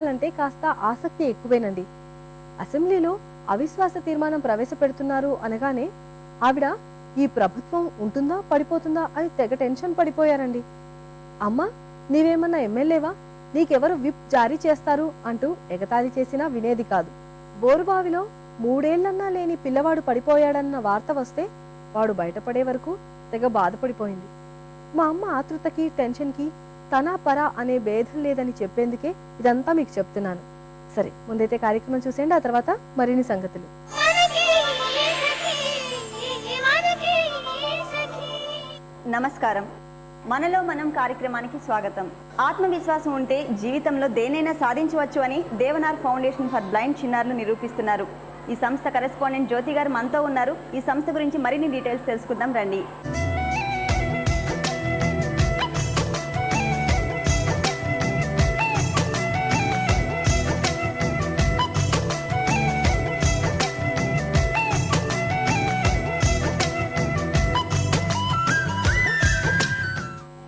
అంటే కాస్త ఆసక్తి ఎక్కువేనండి. అసెంబ్లీలో అవిశ్వాస తీర్మానం ప్రవేశపెడుతున్నారు అనగానే ఆవిడ ఈ ప్రభుత్వం ఉంటుందా పడిపోతుందా అని తెగ టెన్షన్ పడిపోయారండి. అమ్మా నీవేమన్నా ఎమ్మెల్యేవా? నీకెవరు విప్ జారీ చేస్తారు? అంటూ ఎగతాళి చేసినా వినేది కాదు. బోరుబావిలో మూడేళ్ళన్నా లేని పిల్లవాడు పడిపోయాడన్న వార్త వస్తే వాడు బయటపడే వరకు తెగ బాధపడిపోయింది. మా అమ్మ ఆతృతకి టెన్షన్కి తన పర అనే భేదం లేదని చెప్పేందుకే ఇదంతా మీకు చెప్తున్నాను. సరే ముందైతే కార్యక్రమం చూసేయండి ఆ తర్వాత మరిన్ని సంగతులు. నమస్కారం. మనలో మనం కార్యక్రమానికి స్వాగతం. ఆత్మవిశ్వాసం ఉంటే జీవితంలో దేనైనా సాధించవచ్చు అని దేవనార్ ఫౌండేషన్ ఫర్ బ్లైండ్ చిన్నారులు నిరూపిస్తున్నారు. ఈ సంస్థ కరెస్పాండెంట్ జ్యోతి గారు మనతో ఉన్నారు. ఈ సంస్థ గురించి మరిన్ని డీటెయిల్స్ తెలుసుకుందాం రండి.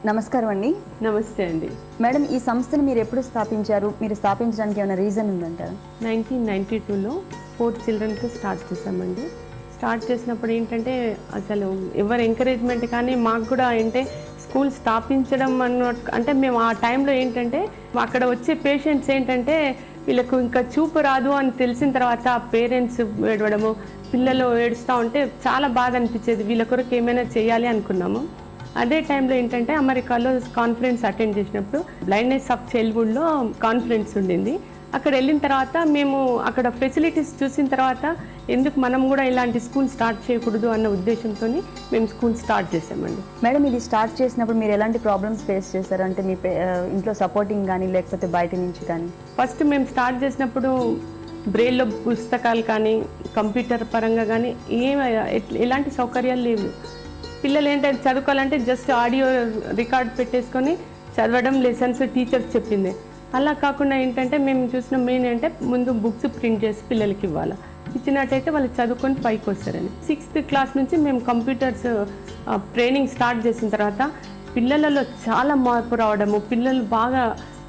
నమస్కారం అండి. నమస్తే అండి. మేడం ఈ సంస్థను మీరు ఎప్పుడు స్థాపించారు? మీరు స్థాపించడానికి ఏమైనా రీజన్ ఉందంటారా నైన్టీన్ నైంటీ టూలో ఫోర్ చిల్డ్రన్తో స్టార్ట్ చేసామండి స్టార్ట్ చేసినప్పుడు ఏంటంటే అసలు ఎవరు ఎంకరేజ్మెంట్ కానీ మాకు కూడా అంటే స్కూల్ స్థాపించడం అన్న అంటే మేము ఆ టైంలో ఏంటంటే అక్కడ వచ్చే పేషెంట్స్ ఏంటంటే వీళ్ళకు ఇంకా చూపు రాదు అని తెలిసిన తర్వాత పేరెంట్స్ ఏడవడము పిల్లలు ఏడుస్తూ ఉంటే చాలా బాధ అనిపించేది. వీళ్ళ కొరకు ఏమైనా చేయాలి అనుకున్నాము. అదే టైంలో ఏంటంటే అమెరికాలో కాన్ఫరెన్స్ అటెండ్ చేసినప్పుడు బ్లైండ్నెస్ ఆఫ్ చైల్డ్హుడ్లో కాన్ఫరెన్స్ ఉండింది. అక్కడ వెళ్ళిన తర్వాత మేము అక్కడ ఫెసిలిటీస్ చూసిన తర్వాత ఎందుకు మనం కూడా ఇలాంటి స్కూల్ స్టార్ట్ చేయకూడదు అన్న ఉద్దేశంతో మేము స్కూల్ స్టార్ట్ చేసామండి మేడం ఇది స్టార్ట్ చేసినప్పుడు మీరు ఎలాంటి ప్రాబ్లమ్స్ ఫేస్ చేశారు? అంటే మీ ఇంట్లో సపోర్టింగ్ కానీ లేకపోతే బయట నుంచి కానీ? ఫస్ట్ మేము స్టార్ట్ చేసినప్పుడు బ్రెయిల్లో పుస్తకాలు కానీ కంప్యూటర్ పరంగా కానీ ఏం ఎలాంటి సౌకర్యాలు లేవు. పిల్లలు ఏంటంటే చదువుకోవాలంటే జస్ట్ ఆడియో రికార్డ్ పెట్టేసుకొని చదవడం లెసన్స్ టీచర్స్ చెప్పింది. అలా కాకుండా ఏంటంటే మేము చూసిన మెయిన్ అంటే ముందు బుక్స్ ప్రింట్ చేసి పిల్లలకి ఇవ్వాలి. ఇచ్చినట్టయితే వాళ్ళు చదువుకొని పైకి వస్తారని. సిక్స్త్ క్లాస్ నుంచి మేము కంప్యూటర్స్ ట్రైనింగ్ స్టార్ట్ చేసిన తర్వాత పిల్లలలో చాలా మార్పు రావడము పిల్లలు బాగా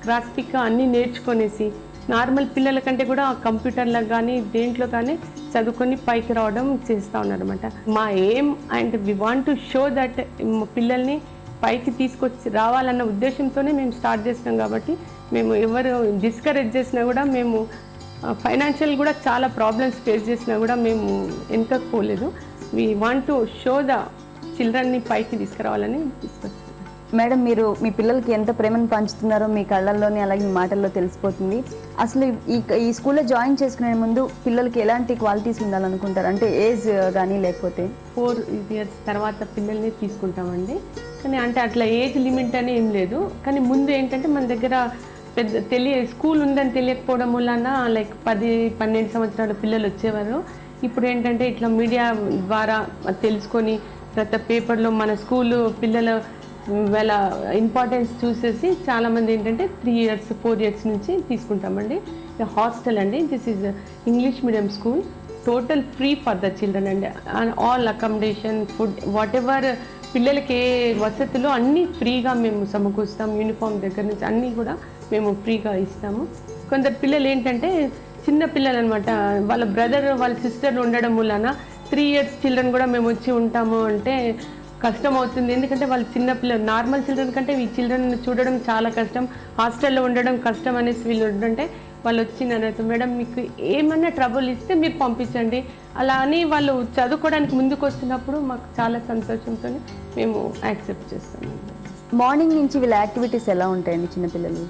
గ్రాస్పిక్గా అన్నీ నేర్చుకొనేసి నార్మల్ పిల్లల కంటే కూడా కంప్యూటర్లకు కానీ దేంట్లో కానీ చదువుకొని పైకి రావడం చేస్తూ ఉన్నారనమాట మా ఏం and we want to show that పిల్లల్ని పైకి తీసుకొచ్చి రావాలన్న ఉద్దేశంతోనే మేము స్టార్ట్ చేసినాం కాబట్టి మేము ఎవరు డిస్కరేజ్ చేసినా కూడా మేము ఫైనాన్షియల్ కూడా చాలా ప్రాబ్లమ్స్ ఫేస్ చేసినా కూడా మేము వెనుకపోలేదు we want to show the చిల్డ్రన్ని పైకి తీసుకురావాలని తీసుకొచ్చాం. మేడం మీరు మీ పిల్లలకి ఎంత ప్రేమను పంచుతున్నారో మీ కళ్ళల్లోనే అలాగే మీ మాటల్లో తెలిసిపోతుంది. అసలు ఈ ఈ స్కూల్లో జాయిన్ చేసుకునే ముందు పిల్లలకి ఎలాంటి క్వాలిటీస్ ఉండాలనుకుంటారు? అంటే ఏజ్ కానీ లేకపోతే? ఫోర్ ఇయర్స్ తర్వాత పిల్లల్ని తీసుకుంటామండి. కానీ అంటే అట్లా ఏజ్ లిమిట్ అని ఏం లేదు. కానీ ముందు ఏంటంటే మన దగ్గర పెద్ద తెలియ స్కూల్ ఉందని తెలియకపోవడం వలన లైక్ పది పన్నెండు సంవత్సరాల పిల్లలు వచ్చేవారు. ఇప్పుడు ఏంటంటే ఇట్లా మీడియా ద్వారా తెలుసుకొని ప్రతి పేపర్లో మన స్కూలు పిల్లల వాళ్ళ ఇంపార్టెన్స్ చూసేసి చాలామంది ఏంటంటే త్రీ ఇయర్స్ ఫోర్ ఇయర్స్ నుంచి తీసుకుంటామండి. హాస్టల్ అండి. This is English medium school total free for the children అండి. All accommodation food whatever పిల్లలకి ఏ వసతులు అన్నీ ఫ్రీగా మేము సమకూరుస్తాం. యూనిఫామ్ దగ్గర నుంచి అన్నీ కూడా మేము ఫ్రీగా ఇస్తాము. కొందరు పిల్లలు ఏంటంటే చిన్న పిల్లలు అనమాట వాళ్ళ బ్రదర్ వాళ్ళ సిస్టర్ ఉండడం వలన త్రీ ఇయర్స్ చిల్డ్రన్ కూడా మేము వచ్చి ఉంటాము అంటే కష్టం అవుతుంది ఎందుకంటే వాళ్ళు చిన్న పిల్లలు నార్మల్ చిల్డ్రన్ కంటే ఈ చిల్డ్రన్ చూడడం చాలా కష్టం. హాస్టల్లో ఉండడం కష్టం అనేసి వీళ్ళు ఉంటుంటే వాళ్ళు వచ్చింది నన్ను మేడం మీకు ఏమన్నా ట్రబుల్ ఇస్తే మీరు పంపించండి. అలా అని వాళ్ళు చదువుకోవడానికి ముందుకు వస్తున్నప్పుడు మాకు చాలా సంతోషంతో మేము యాక్సెప్ట్ చేస్తాము మార్నింగ్ నుంచి వీళ్ళ యాక్టివిటీస్ ఎలా ఉంటాయండి చిన్నపిల్లలు?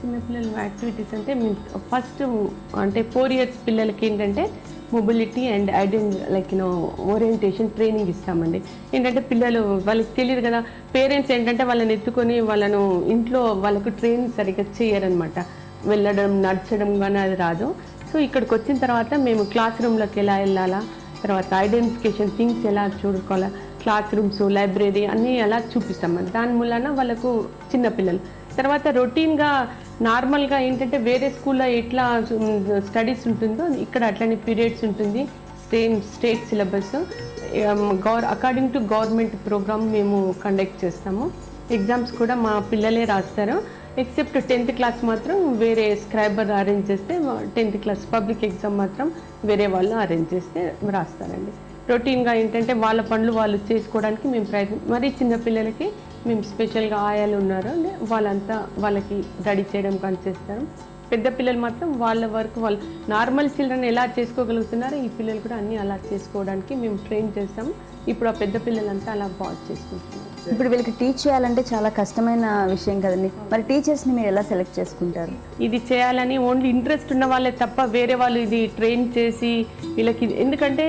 చిన్నపిల్లల యాక్టివిటీస్ అంటే ఫస్ట్ అంటే ఫోర్ ఇయర్స్ పిల్లలకి ఏంటంటే mobility and identity like you know orientation training ఇస్తామండి. ఏంటంటే పిల్లలు వాళ్ళకి తెలియదు కదా పేరెంట్స్ ఏంటంటే వాళ్ళని ఎత్తుకొని వాళ్ళను ఇంట్లో వాళ్ళకు ట్రైన్ సరిగ్గా చేయరనమాట. వెళ్ళడం నడచడం కానీ అది రాదు. సో ఇక్కడికి వచ్చిన తర్వాత మేము క్లాస్ రూమ్లోకి ఎలా వెళ్ళాలా తర్వాత ఐడెంటిఫికేషన్ థింగ్స్ ఎలా చూసుకోవాలా క్లాస్ రూమ్స్ లైబ్రరీ అన్నీ ఎలా చూపిస్తాం దాని మూలన వాళ్ళకు చిన్నపిల్లలు తర్వాత రొటీన్గా నార్మల్గా ఏంటంటే వేరే స్కూల్లో ఎట్లా స్టడీస్ ఉంటుందో ఇక్కడ అట్లనే పీరియడ్స్ ఉంటుంది సేమ్ స్టేట్ సిలబస్. గవర్ అకార్డింగ్ టు గవర్నమెంట్ ప్రోగ్రామ్ మేము కండక్ట్ చేస్తాము. ఎగ్జామ్స్ కూడా మా పిల్లలే రాస్తారు. ఎక్సెప్ట్ టెన్త్ క్లాస్ మాత్రం వేరే స్క్రైబర్ అరేంజ్ చేస్తే టెన్త్ క్లాస్ పబ్లిక్ ఎగ్జామ్ మాత్రం వేరే వాళ్ళు అరేంజ్ చేస్తే రాస్తారండి. రొటీన్గా ఏంటంటే వాళ్ళ పనులు వాళ్ళు చేసుకోవడానికి మేము ప్రయత్నం మరీ చిన్న పిల్లలకి మేము స్పెషల్గా ఆయాలు ఉన్నారు? అంటే వాళ్ళంతా వాళ్ళకి రెడీ చేయడం కానీ చేస్తారు. పెద్ద పిల్లలు మాత్రం వాళ్ళ వరకు వాళ్ళు నార్మల్ చిల్డ్రన్ ఎలా చేసుకోగలుగుతున్నారో ఈ పిల్లలు కూడా అన్నీ అలా చేసుకోవడానికి మేము ట్రైన్ చేస్తాం ఇప్పుడు ఆ పెద్ద పిల్లలంతా అలా బాగా చేసుకుంటున్నారు. ఇప్పుడు వీళ్ళకి టీచ్ చేయాలంటే చాలా కష్టమైన విషయం కదండి. మరి టీచర్స్ని మీరు ఎలా సెలెక్ట్ చేసుకుంటారు? ఇది చేయాలని ఓన్లీ ఇంట్రెస్ట్ ఉన్న వాళ్ళే తప్ప వేరే వాళ్ళు ఇది ట్రైన్ చేసి వీళ్ళకి ఎందుకంటే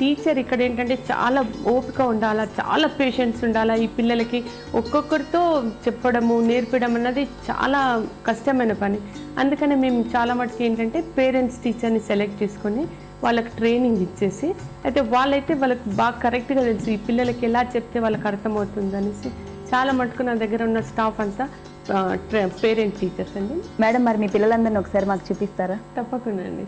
టీచర్ ఇక్కడ ఏంటంటే చాలా ఓపిక ఉండాలా చాలా పేషెన్స్ ఉండాలా ఈ పిల్లలకి. ఒక్కొక్కరితో చెప్పడము నేర్పడం అన్నది చాలా కష్టమైన పని. అందుకనే మేము చాలా మటుకు ఏంటంటే పేరెంట్స్ టీచర్ని సెలెక్ట్ చేసుకొని వాళ్ళకి ట్రైనింగ్ ఇచ్చేసి అయితే వాళ్ళైతే వాళ్ళకి బాగా కరెక్ట్గా తెలుసు ఈ పిల్లలకి ఎలా చెప్తే వాళ్ళకి అర్థమవుతుంది అనేసి చాలా మటుకు నా దగ్గర ఉన్న స్టాఫ్ అంతా పేరెంట్ టీచర్స్ అండి. మేడం మరి మీ పిల్లలందరినీ ఒకసారి మాకు చూపిస్తారా? తప్పకుండా అండి.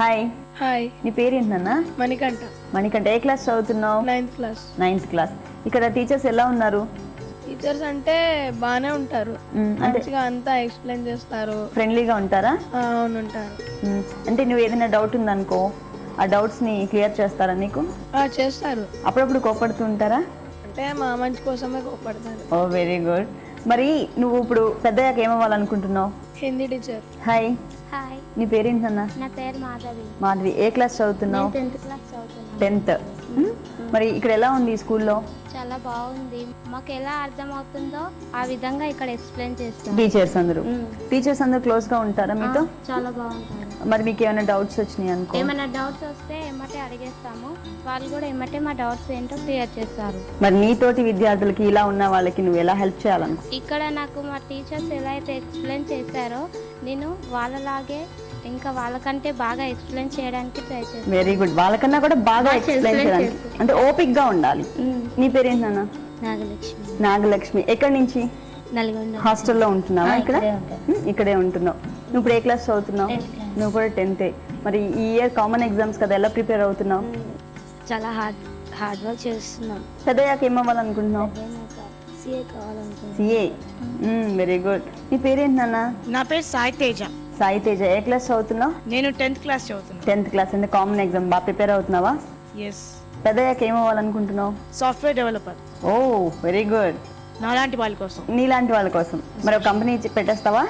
హాయ్ హాయ్ నీ పేరేంటన్నా మణికంఠ. మణికంట ఏ క్లాస్ చదువుతున్నావు? నైన్త్ క్లాస్ నైన్త్ క్లాస్ ఇక్కడ టీచర్స్ ఎలా ఉన్నారు? టీచర్స్ అంటే బాగానే ఉంటారు. మంచిగా అంతా ఎక్స్ప్లెయిన్ చేస్తారు. ఫ్రెండ్లీగా ఉంటారా? అవును ఉంటారు. అంటే నువ్వు ఏదైనా డౌట్ ఉందనుకో ఆ డౌట్స్ని క్లియర్ చేస్తారా నీకు? చేస్తారు. అప్పుడప్పుడు కోపడుతూ ఉంటారా? అంటే మా మంచి కోసమే కోపడతారు ఓ వెరీ గుడ్ మరి నువ్వు ఇప్పుడు పెద్దయ్యాక ఏమవ్వాలనుకుంటున్నావు? హిందీ టీచర్ హాయ్ హాయ్ నీ పేరేంటన్నా నా పేరు మాధవి. మాధవి. ఏ క్లాస్ చదువుతున్నావు? టెన్త్ క్లాస్ చదువుతున్నాను. టెన్త్. మరి ఇక్కడ ఎలా ఉంది స్కూల్లో? చాలా బాగుంది. మాకు ఎలా అర్థమవుతుందో ఆ విధంగా ఇక్కడ ఎక్స్ప్లెయిన్ చేస్తాం టీచర్స్ అందరూ. టీచర్స్ అందరూ క్లోజ్గా ఉంటారా మీతో? చాలా బాగుంటారు. మరి మీకు ఏమైనా డౌట్స్ వచ్చినాయి అనుకో. ఏమైనా డౌట్స్ వస్తే ఎమ్మటే అడిగేస్తాము. వాళ్ళు కూడా ఎమ్మటే మా డౌట్స్ ఏంటో క్లియర్ చేస్తారు. మరి నీతోటి విద్యార్థులకి ఇలా ఉన్న వాళ్ళకి నువ్వు ఎలా హెల్ప్ చేయాలనుకో ఇక్కడ నాకు మా టీచర్స్ ఎలా అయితే ఎక్స్ప్లెయిన్ చేశారో నేను వాళ్ళలాగే ఇంకా వాళ్ళకంటే బాగా ఎక్స్ప్లెయిన్ చేయడానికి ట్రై చేస్తాను. వెరీ గుడ్ వాళ్ళకన్నా కూడా బాగా ఎక్స్ప్లెయిన్ చేయడానికి అంటే ఓపిక్గా ఉండాలి నీ పేరేంటన్నా నాగలక్ష్మి. నాగలక్ష్మి. ఎక్కడి నుంచి? నల్గొండ. హాస్టల్లో ఉంటున్నావా ఇక్కడ? ఇక్కడే ఉంటున్నావు. నువ్వు ఇప్పుడు ఏ క్లాస్ చదువుతున్నావు? నువ్వు కూడా టెన్తే మరి ఈ ఇయర్ కామన్ ఎగ్జామ్స్ కదా ఎలా ప్రిపేర్ అవుతున్నావు? చాలా హార్డ్ హార్డ్ వర్క్ చేస్తున్నాం. పెద్దయ్యాక ఏమవ్వాలనుకుంటున్నావు? సీఏ వెరీ గుడ్ నీ పేరేంటి నాన్న? నా పేరు సాయి తేజ. సాయి తేజ ఏ క్లాస్ చదువుతున్నావు? నేను టెన్త్ క్లాస్ చదువుతున్నాను టెన్త్ క్లాస్. అంటే కామన్ ఎగ్జామ్. బాగా ప్రిపేర్ అవుతున్నావా? ఎస్ పెద్దయ్యాక ఏమవ్వాలనుకుంటున్నావు software developer. Oh very good నాలాంటి వాళ్ళ కోసం. నీలాంటి వాళ్ళ కోసం. మరి ఒక కంపెనీ ఇచ్చి పెట్టేస్తావా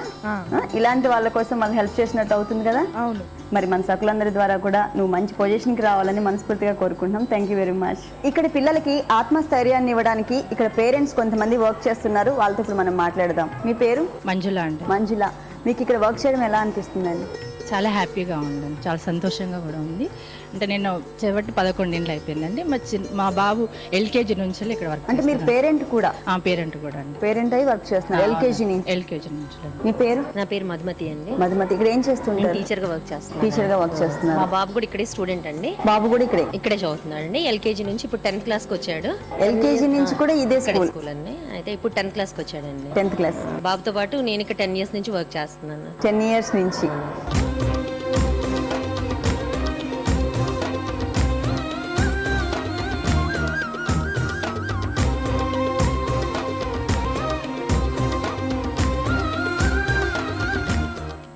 ఇలాంటి వాళ్ళ కోసం వాళ్ళు హెల్ప్ చేసినట్టు అవుతుంది కదా? అవును. మరి మన సకులందరి ద్వారా కూడా నువ్వు మంచి పొజిషన్కి రావాలని మనస్ఫూర్తిగా కోరుకుంటున్నాం. థ్యాంక్ యూ వెరీ మచ్ ఇక్కడ పిల్లలకి ఆత్మస్థైర్యాన్ని ఇవ్వడానికి ఇక్కడ పేరెంట్స్ కొంతమంది వర్క్ చేస్తున్నారు. వాళ్ళతో ఇప్పుడు మనం మాట్లాడదాం. మీ పేరు? మంజుల అండి. మంజుల. మీకు ఇక్కడ వర్క్ చేయడం ఎలా అనిపిస్తుందండి? చాలా హ్యాపీగా ఉందండి. చాలా సంతోషంగా కూడా ఉంది. అంటే నేను చివరి పదకొండేళ్ళు అయిపోయిందండి. మా చిన్న మా బాబు ఎల్కేజీ నుంచి ఇక్కడ వర్క్ అంటే మీరు పేరెంట్ కూడా? ఆ పేరెంట్ కూడా అండి. పేరెంట్ అయి వర్క్ చేస్తున్నారు ఎల్కేజీ నుంచి? ఎల్కేజీ నుంచి మీ పేరు? నా పేరు మధుమతి అండి. మధుమతి. ఇక్కడ ఏం చేస్తుంటారు? టీచర్గా వర్క్ చేస్తున్నాను. టీచర్గా వర్క్ చేస్తున్నారు. మా బాబు కూడా ఇక్కడే స్టూడెంట్ అండి. బాబు కూడా ఇక్కడే? ఇక్కడే చదువుతున్నాడు అండి ఎల్కేజీ నుంచి ఇప్పుడు టెన్త్ క్లాస్కి వచ్చాడు. ఎల్కేజీ నుంచి కూడా ఇదే స్కూల్? స్కూల్ అండి. అయితే ఇప్పుడు టెన్త్ క్లాస్కి వచ్చాడండి. Tenth class. బాబుతో పాటు నేను ఇక్కడ టెన్ ఇయర్స్ నుంచి వర్క్ చేస్తున్నాను. టెన్ ఇయర్స్ నుంచి.